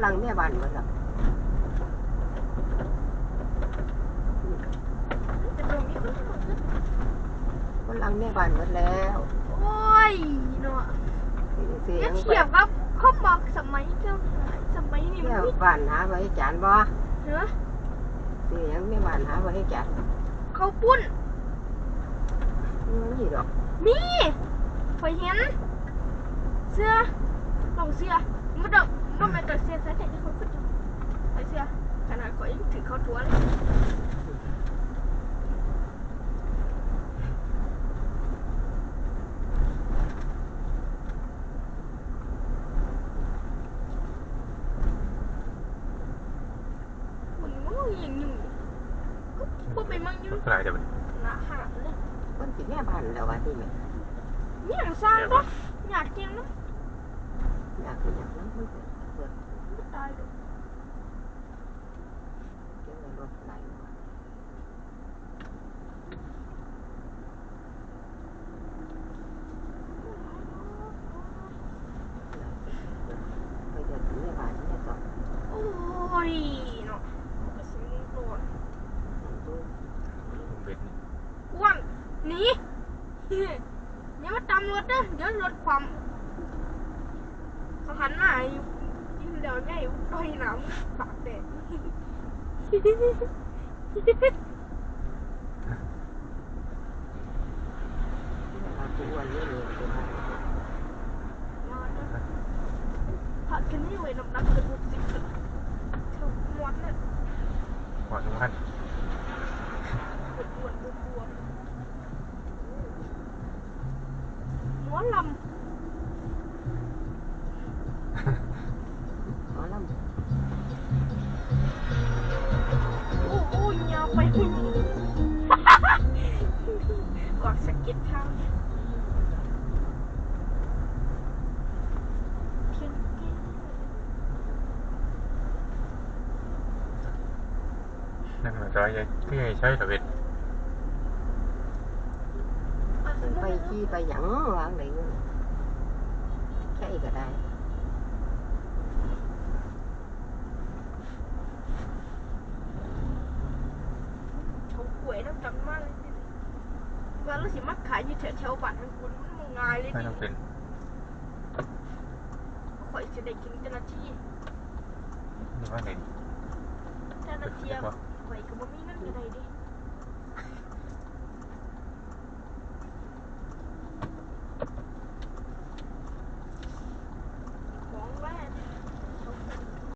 หลังแม่บ้านหมดแล้วจะตรงนี้ก็หมดเลยกำลังแม่บ้านหมดแล้วโอ้ยเนาะเสียแล้วงเทียบกับเขาบอกสมัยเจ้าสมัยนี้แม่มันไม่บ้านหาไว้จานบ่เนอะเสียงแม่บ้านหาไว้จานเขาปุ้นนี่ดอกนี่เคยเห็นเสื้อลองเสื้อ มันดอกมันเป็นตัวเสื้อใส่แต่ที่เขาพูดอยู่ใส่เสื้อขนาดเขายั กินอยากนั้นมันก็เปิดไม่ตายหรอกเสียงรถไหลมาไปเดินถึงแม่บ้านแม่สอนโอ้ยเนาะกระสุนโดนดูเป็นอ้วนหนีอย่ามาตามรถเด้อเดี๋ยวรถความ เขาหันหน้าอยู่ยิ่งเดี๋ยวแม่อยู่ดอยน้ำปากแดดแม่บ้านทุกวันนี้เลยไปบ้านนอนนะผัดกันนี่เว้ยน้ำหนักเกินหกสิบเลยเท่าม้วนเลยหวานทุกท่านอ้วนๆบวมๆม้วนลห อ้ยยาวไปกอดสะกิดทางเพียงแค่นั่นมันจะยังที่ให้ใช้ทะเบียนไปขี้ไปหยังวางไหนเงี้ยใช่ก็ได้ เขากล้วยน้ำจังมากเลยสิ ว่าเราสิมาขายอยู่แถวๆบ้านมันคุณมันมองง่ายเลยไม่ดิต้องเป็นข่อยจะได้กินแต่ละทีหรือว่าเห็นแต่ละเทียบข่อยก็บ่มีเงินอยู่ไหนดิ